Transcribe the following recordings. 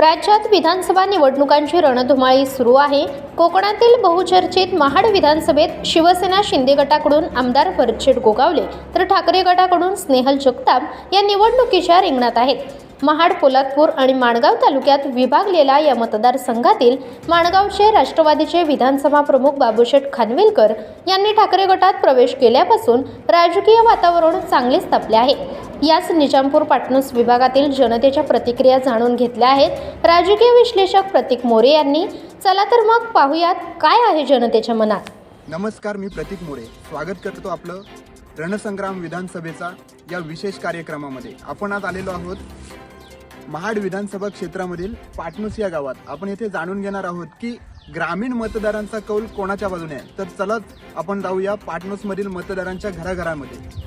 राज्यात विधानसभा निवडणुकांची रणधुमाळी सुरू आहे. कोकणातील बहुचर्चित महाड विधानसभेत शिवसेना शिंदे गटाकडून आमदार वरचेट गोगावले तर ठाकरे गटाकडून स्नेहल जगताप या निवडणुकीच्या रिंगणात आहेत. महाड पोलादपूर आणि माणगाव तालुक्यात विभागलेल्या या मतदारसंघातील माणगावचे राष्ट्रवादीचे विधानसभा प्रमुख बाबूशेठ खानविलकर यांनी ठाकरे गटात प्रवेश केल्यापासून राजकीय वातावरण चांगलेच तापले आहे. याच निजामपूर पाटणूस विभागातील जनतेच्या प्रतिक्रिया जाणून घेतल्या आहेत. राजकीय विश्लेषक प्रतीक मोरे यांनी. चला तर मग पाहूयात काय आहे जनतेच्या मनात. नमस्कार मी प्रतीक मोरे. स्वागत करतो आपलं रणसंग्राम विधानसभेचा या विशेष कार्यक्रमामध्ये. आपण आज आलेलो आहोत महाड विधानसभा क्षेत्रामधील पाटणूस या गावात आपण येथे जाणून घेणार आहोत की ग्रामीण मतदारांचा कौल कोणाच्या बाजूने आहे? तर चलत आपण जाऊया पाटणूसमधील मतदारांच्या घराघरामध्ये.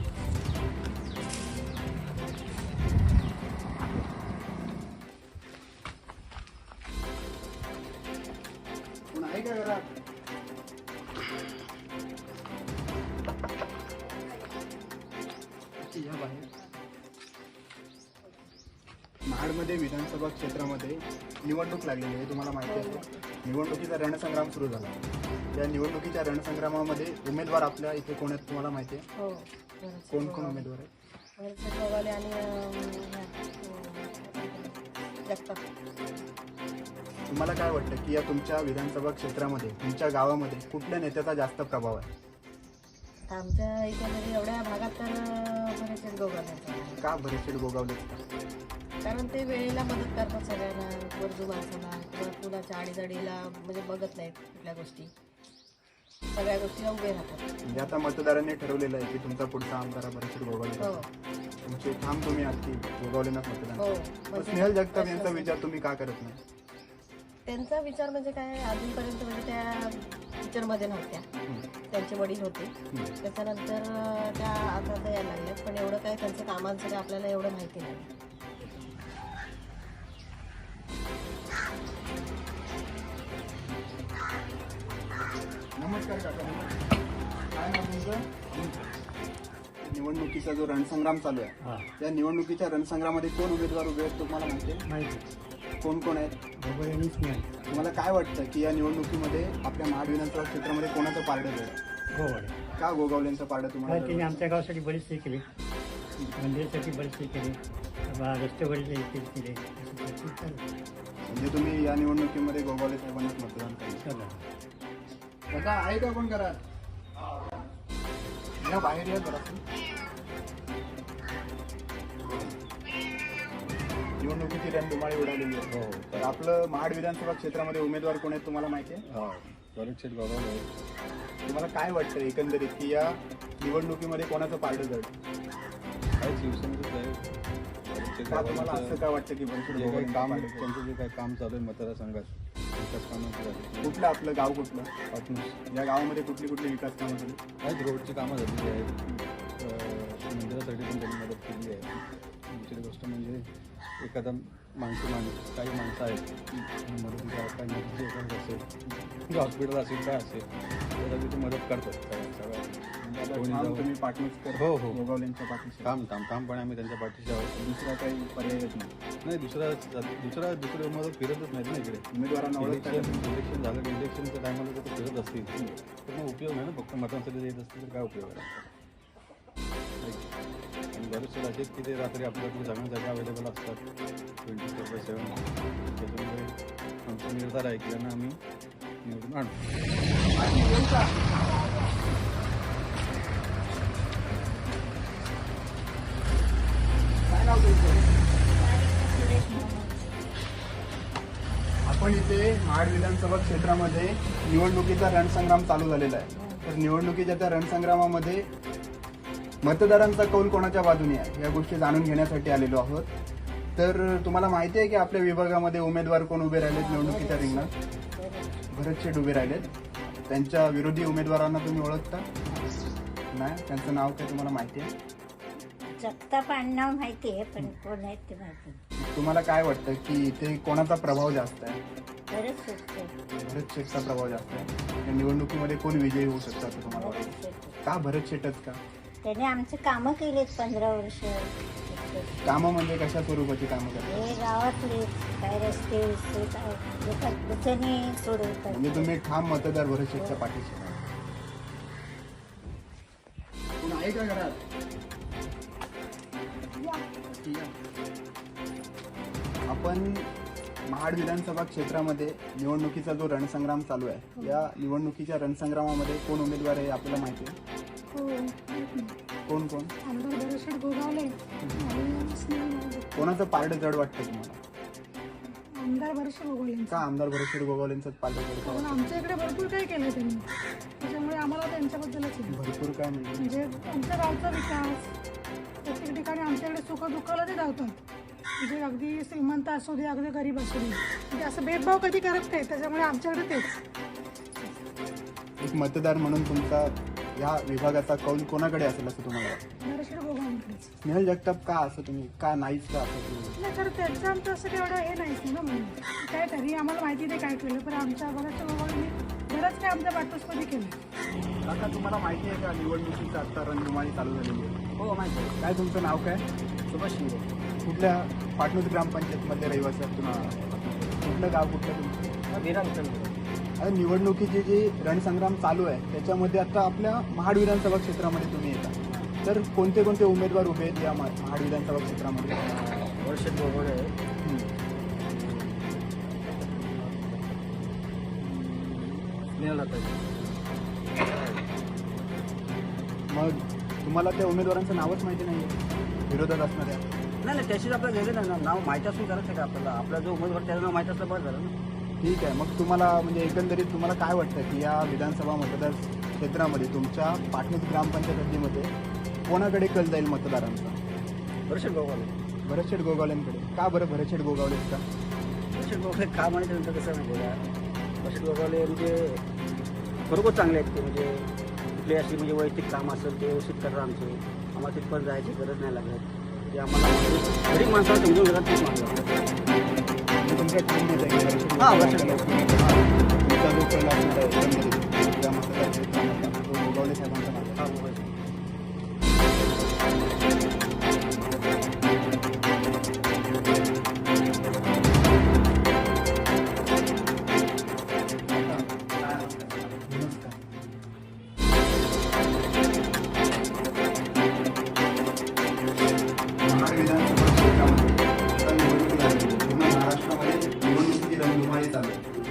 या बाहेर. महाडमध्ये विधानसभा क्षेत्रामध्ये निवडणूक लागलेली आहे तुम्हाला माहिती आहे. निवडणुकीचा रणसंग्राम सुरू झाला. या निवडणुकीच्या रणसंग्रामामध्ये उमेदवार आपल्या इथे कोण आहेत तुम्हाला माहिती आहे? हो कोण कोण उमेदवार आहेत? वरचे गोगावले आणि अं, जगताप. तुम्हाला काय वाटतं की या तुमच्या विधानसभा क्षेत्रामध्ये तुमच्या गावामध्ये कुठल्या नेत्याचा जास्त प्रभाव आहे? आमच्या इथे एवढ्या भागात तर बरेचसे गोगावले का बरेचसे गोगावले कारण ते वेळेला मदत करतात सगळ्यांना गरजू माणसाला किंवा कुणाच्या आडीजाडीला म्हणजे बघत नाहीत कुठल्या गोष्टी. सगळ्या गोष्टीला उभे राहतात. म्हणजे आता मतदारांनी ठरवलेलं आहे की तुमचा पुढचा आमदार हा गोगावले हो. तुमचे ठाम तुम्ही आहात की गोगावलेनाच मतदान. हो पण म्हणजे स्नेहल जगताप यांचा विचार तुम्ही का करत नाही? त्यांचा विचार म्हणजे काय अजूनपर्यंत म्हणजे त्या पिक्चरमध्ये नव्हत्या. त्यांचे वडील होते. त्याच्यानंतर अं, त्या आता आता यायला लागल्यात पण एवढं काय त्यांचं कामांचं काय आपल्याला एवढं माहिती नाही. निवडणुकीचा जो रणसंग्राम चालू आहे या निवडणुकीच्या रणसंग्रामामध्ये कोण उमेदवार उभे आहेत तुम्हाला माहिती कोण कोण आहेत? तुम्हाला काय वाटतं की या निवडणुकीमध्ये आपल्या महाड विधानसभा क्षेत्रामध्ये कोणाचं पारडं जड गोवाडे का गोगावलेंचं पारडं तुम्हाला त्यांनी? आमच्या गावासाठी बरेच हे केले. मंदिरासाठी बरेच हे केले. बा- रस्ते बरेच हे केले केले. म्हणजे तुम्ही या निवडणुकीमध्ये गोगावले साहेबांनाच मतदान करा काका आहे का पण करा? या बाहेर या जरा निवडणुकीची रणधुमाळी उडालेली आहे. हो. तर आपलं महाड विधानसभा क्षेत्रामध्ये उमेदवार कोण आहेत तुम्हाला माहिती आहे? हा. परीक्षेत गौरव तुम्हाला काय वाटतं एकंदरीत की या निवडणुकीमध्ये कोणाचं पारडं जड काय शिवसेनेचंच आहे. का तुम्हाला असं काय वाटतं की जे काही काम पारडं जड? त्यांचं जे काही काम चालू आहे मतदारसंघात विकास झाली कुठलं आपलं गाव कुठलं? पाटणूस या गावामध्ये कुठली कुठली विकास कामं झाली आहेत रोडची कामं झालेली आहेत. मंदिरासाठी पण त्यांनी मदत केली आहे. दुसरी गोष्ट म्हणजे एखादा माणसं माणूस काही माणसं आहेत. एखादी असेल म्हणजे हॉस्पिटल असेल काय असेल त्यासाठी ते मदत करतात. तुम्ही पाटणूसकर हो, हो. गोगावलेंच्या पाठीशी. ठाम ठामपणे आम्ही त्यांच्या पाठीशी आहोत. दुसरा काही पर्यायच नाही. नाही दुसरा दुसरा दुसरे उमेदवार फिरतच नाहीत ना इकडे. उमेदवारांना इलेक्शन झालं इलेक्शनच्या टायमाला जर फिरत असतील. तर मग उपयोग नाही ना फक्त मतांसाठी येत असतील तर काय उपयोग आहे? आणि बरेचसे असे आहेत की ते रात्री आपल्याकडे जाण्यासाठी अवेलेबल असतात. ट्वेंटी फोर बाय सेवन त्याच्यामुळे आमचा निर्धार आहे की त्यांना आम्ही निवडून आणू. काय आपण इथे महाड विधानसभा क्षेत्रामध्ये निवडणुकीचा रणसंग्राम चालू झालेला आहे. तर निवडणुकीच्या त्या रणसंग्रामामध्ये मतदारांचा कौल कोणाच्या बाजूने आहे? या गोष्टी जाणून घेण्यासाठी आलेलो आहोत. तर तुम्हाला माहिती आहे की आपल्या विभागामध्ये उमेदवार कोण उभे राहिलेत निवडणुकीच्या रिंगणात? भरत शेठ उभे राहिलेत. त्यांच्या विरोधी उमेदवारांना तुम्ही ओळखता? नाही? त्यांचं नाव काय तुम्हाला माहिती आहे? जगताप आडनाव माहिती आहे पण कोण आहेत ते माहिती नाही. तुम्हाला काय वाटतं की इथे कोणाचा प्रभाव जास्त आहे? बरेच सुटते भरत शेठचा प्रभाव जास्त आहे. या निवडणुकीमध्ये कोण विजयी होऊ शकतो असं तुम्हाला बरेच वाटतं? सुटते का भरत शेठच का? त्याने आमचे कामं केलेत पंधरा वर्ष कामं म्हणजे कशा स्वरूपाची कामं करतात हे गावातले काय रस्ते बिस्ते काय लोकात त्याच्याने सोडवतात म्हणजे तुम्ही ठाम मतदार भरतशेठच्या पाठीशी आहे. कोण आहे का घरात या. आपण महाड विधानसभा क्षेत्रामध्ये निवडणुकीचा जो रणसंग्राम चालू आहे या निवडणुकीच्या रणसंग्रामामध्ये कोण उमेदवार आहे आपल्याला माहिती आहे कोण कोण? आमदार बरेचसे गोगावले. आणि मालगुड. कोणाचं पारड जड वाटतं तुम्हाला? आमदार बरेचसे गोगावले का आमदार भरतशेठ गोगावलेंचंच पारड जड कारण का? आमच्या इकडे भरपूर काही केलं त्यांनी. त्याच्यामुळे आम्हाला त्यांच्याबद्दलच आहे. भरपूर काय म्हणजे म्हणजे आमच्या गावचा विकास प्रत्येक ठिकाणी आमच्याकडे सुख दुःखाला ते धावतात. म्हणजे अगदी श्रीमंत असू दे अगदी गरीब असू दे. म्हणजे असं भेदभाव कधी करत नाही त्याच्यामुळे आमच्याकडे तेच. एक मतदार म्हणून तुमचा या विभागाचा कौल कोणाकडे असेल असं तुम्हाला वाटतं? स्नेहल जगताप का असं तुम्ही का नाहीच का असं तुम्ही? नाही तर त्यांचं आमचं असं काही एवढं हे नाहीच ना म्हणून. काय तरी आम्हाला माहिती नाही काय केलं पण आमच्या बऱ्याचशा गोगावलेनी बरंच काय आमच्या पाठोसमध्ये केलं. काका तुम्हाला माहिती आहे का निवडणुकीचं आता रणधुमाळी चालू झालेली आहे? हो माहिती आहे. काय तुमचं नाव काय? सुभाष शिंदे. कुठल्या पाटणूर ग्रामपंचायतमधले रहिवासी आहात तुम्ही? कुठलं गाव कुठलं तुमचं? आता निवडणुकीची जी रणसंग्राम चालू आहे त्याच्यामध्ये आता आपल्या महाड विधानसभा क्षेत्रामध्ये तुम्ही येता. तर कोणते कोणते उमेदवार उभे आहेत या महाड विधानसभा क्षेत्रामध्ये? वर्ष गोगोळे हम्म. मग तुम्हाला त्या उमेदवारांचं नावच माहिती नाही विरोधात असणाऱ्या? नाही नाही त्याशीच आपल्याला गेले ना नाव माहीत असून करायचं का आपल्याला? आपला जो उमेदवार त्याचं नाव माहीत असलं बरं झालं ना. ठीक आहे. मग तुम्हाला म्हणजे एकंदरीत तुम्हाला काय वाटतं की या विधानसभा मतदार क्षेत्रामध्ये तुमच्या पाटणूर ग्रामपंचायत हद्दीमध्ये कोणाकडे कल जाईल मतदारांचा? वर्ष गोगोळे भरतशेठ गोगावलेंकडे. का बरं भरतशेठ गोगावलेच का वर्ष गोगोळे का म्हणायचं नंतर कसं माहिती आहे वर्ष गोगोळे म्हणजे खरोखर चांगले आहेत ते म्हणजे कुठली अशी म्हणजे वैयक्तिक काम असेल ते व्यवस्थित करतात आमचे. आम्हाला तिथपर्यंत जायची गरज नाही लागत. ते आम्हाला गरीब माणसाला समजून घेतात तेच माणसं म्हणजे तुमचं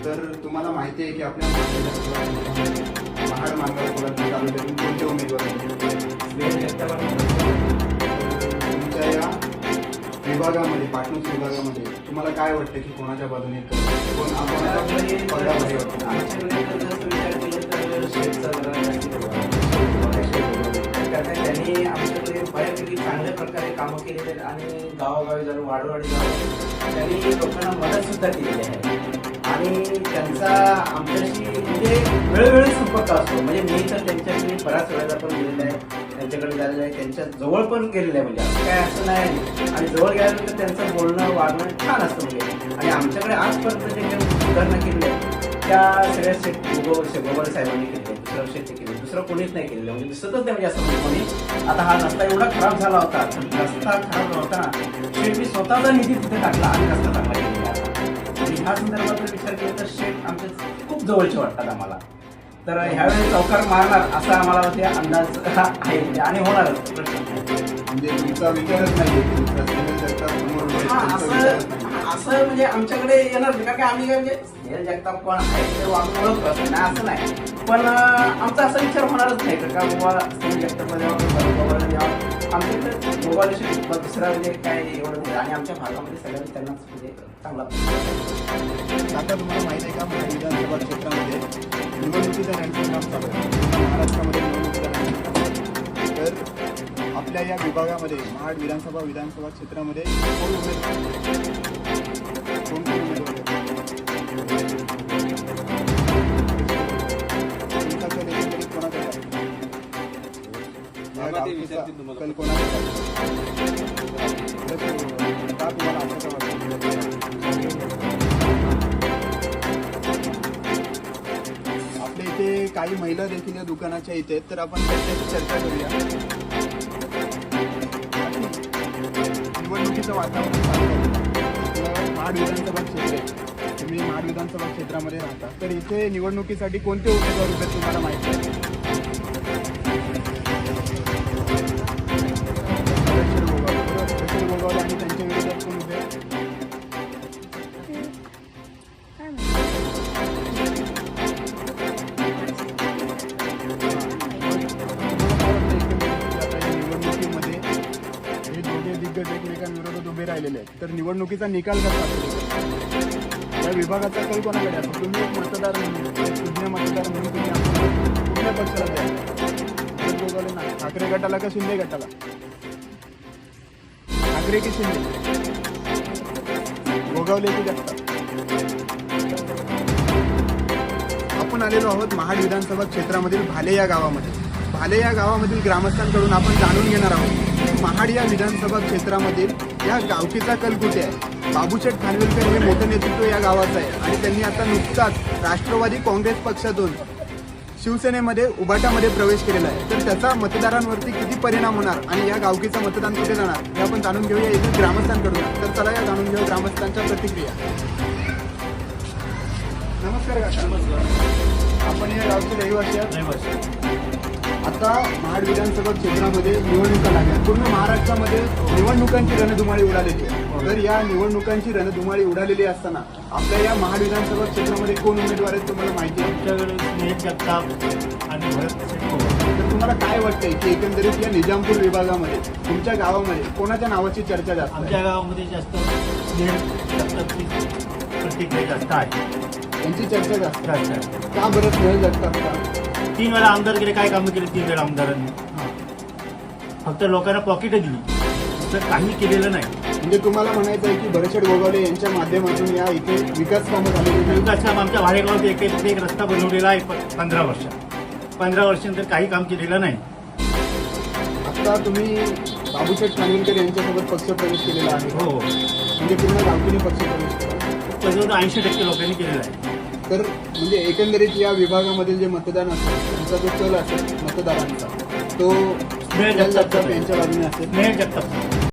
तर तुम्हाला माहिती आहे की आपल्या महाड विधानसभा तालुक्यातून कोणते उमेदवार तुमच्या या विभागामध्ये पाटणूस विभागामध्ये तुम्हाला काय वाटतं की कोणाच्या बाजूने कोण त्यांनी आमच्याकडे बऱ्यापैकी चांगल्या प्रकारे कामं केलेली आहेत आणि गावोगावी जर वाडोवाडी त्यांनी लोकांना मदत सुद्धा केलेली आहे. आणि त्यांचा आमच्याशी म्हणजे वेळोवेळी संपर्क असतो. म्हणजे मी तर त्यांच्याकडे बऱ्याच वेळेला पण गेलेला आहे. त्यांच्याकडे झालेलं आहे. त्यांच्या जवळ पण गेलेलं आहे. म्हणजे असं काय असं नाही. आणि जवळ गेल्यानंतर त्यांचं बोलणं वागणं छान असतं. म्हणजे आणि आमच्याकडे आजपर्यंत जे काही सुधारणा केली आहे त्या सगळ्या शेत गोबर साहेबांनी केले दुसरं शेती केली दुसरं कोणीच नाही केलेलं म्हणजे दिसतच नाही. म्हणजे असं म्हणजे कोणी आता हा रस्ता एवढा खराब झाला होता. रस्ता खराब होता ना मी स्वतःचा निधी तिथे टाकला. आणि रस्ता टाकला आणि ह्या संदर्भात जर विचार केला तर शेठ आमचे खूप जवळचे वाटतात आम्हाला. तर ह्यावेळी चौकार मारणार असा आम्हाला ते अंदाज आहे. म्हणजे आणि होणारच नाही. म्हणजे तुमचा विचारच नाही तुमचा असं म्हणजे आमच्याकडे येणार नाही. कारण की आम्ही काय म्हणजे स्नेहल जगताप कोण आहे ते वागून ओळखतो नाही असं नाही. पण आमचा असा विचार होणारच नाही. का बाबा स्नेहल जगताप जेव्हा आमच्याकडे गोवाल्याशी दुसरा म्हणजे काय एवढं नाही आणि आमच्या भागामध्ये सगळ्यांनी त्यांनाच म्हणजे चांगला आता तुम्हाला माहिती आहे का महाड विधानसभा क्षेत्रामध्ये निवडणुकीचं रँकिंग काम चालू आहे महाराष्ट्रामध्ये तर आपल्या या विभागामध्ये महाड विधानसभा विधानसभा क्षेत्रामध्ये कोण उमेदवार? कोण आपल्या इथे काही महिला देखील या दुकानाच्या इथे आहेत, तर आपण त्यांच्याशी चर्चा करूया. निवडणुकीचं वातावरण चालू आहे. आपलं महाड विधानसभा क्षेत्र आहे. तुम्ही महाड विधानसभा क्षेत्रामध्ये राहता. तर इथे निवडणुकीसाठी कोणते उमेदवार आहेत तुम्हाला माहिती आहे? निवडणुकीचा निकाल कसा या विभागाचा कल कोणाकडे आहे? तुम्ही एक मतदार म्हणून मतदार म्हणून तुम्ही कुठल्या पक्षाला द्या नाही ठाकरे गटाला का शिंदे गटाला? ठाकरे की शिंदे? गोगावले की जगताप आपण आलेलो आहोत महाड विधानसभा क्षेत्रामधील भाले या गावामध्ये. भाले या गावामधील ग्रामस्थांकडून आपण जाणून घेणार आहोत. महाड या विधानसभा क्षेत्रामधील या गावकीचा कल कुठे आहे. बाबूशेठ खानविलकर हे मोठं नेतृत्व या गावाचं आहे आणि त्यांनी आता नुकताच राष्ट्रवादी काँग्रेस पक्षातून शिवसेनेमध्ये उबाटामध्ये प्रवेश केलेला आहे. तर त्याचा मतदारांवरती किती परिणाम होणार आणि या गावकीचं मतदान कुठे जाणार हे आपण जाणून घेऊया. येथील ग्रामस्थांकडून. तर चला या जाणून घेऊ ग्रामस्थांच्या प्रतिक्रिया. नमस्कार आपण या गावचे रहिवासी आहात. आता महाड विधानसभा क्षेत्रामध्ये निवडणुका लागल्या. पूर्ण महाराष्ट्रामध्ये निवडणुकांची रणधुमाळी उडालेली आहे. तर या निवडणुकांची रणधुमाळी उडालेली असताना आपल्या या महाड विधानसभा क्षेत्रामध्ये कोण उमेदवार आहेत तुम्हाला माहिती आहे? आमच्याकडे आणि भरत तर तुम्हाला काय वाटतंय की एकंदरीत या निजामपूर विभागामध्ये तुमच्या गावामध्ये कोणाच्या नावाची चर्चा जास्त आहे? आमच्या गावामध्ये जास्त प्रतिक्रिया जास्त आहे. त्यांची चर्चा जास्त जास्त आहे आहे का बरं जगताप का? तीन वेळा आमदार गेले काय कामं केली तीन वेळा आमदारांनी? फक्त लोकांना पॉकेट दिली. तर काही केलेलं नाही. म्हणजे तुम्हाला म्हणायचं आहे की भरशेड गोगावले यांच्या माध्यमातून या इथे विकास कामं झालेली नाही विकास काम आमच्या भाडेगावात एक एक रस्ता बनवलेला आहे प- पंधरा वर्षात पंधरा वर्षानंतर काही काम केलेलं नाही. आता तुम्ही बाबूशेठ खानविलकर यांच्यासोबत पक्षप्रवेश केलेला आहे. हो. म्हणजे पूर्ण गावकीने पक्षप्रवेश केला. ऐंशी टक्के लोकांनी केलेलं आहे. तर म्हणजे एकंदरीत या विभागामधील जे मतदान असेल त्यांचा जो कल असेल मतदारांचा तो जगताप यांच्या बाजूने असेल. जगताप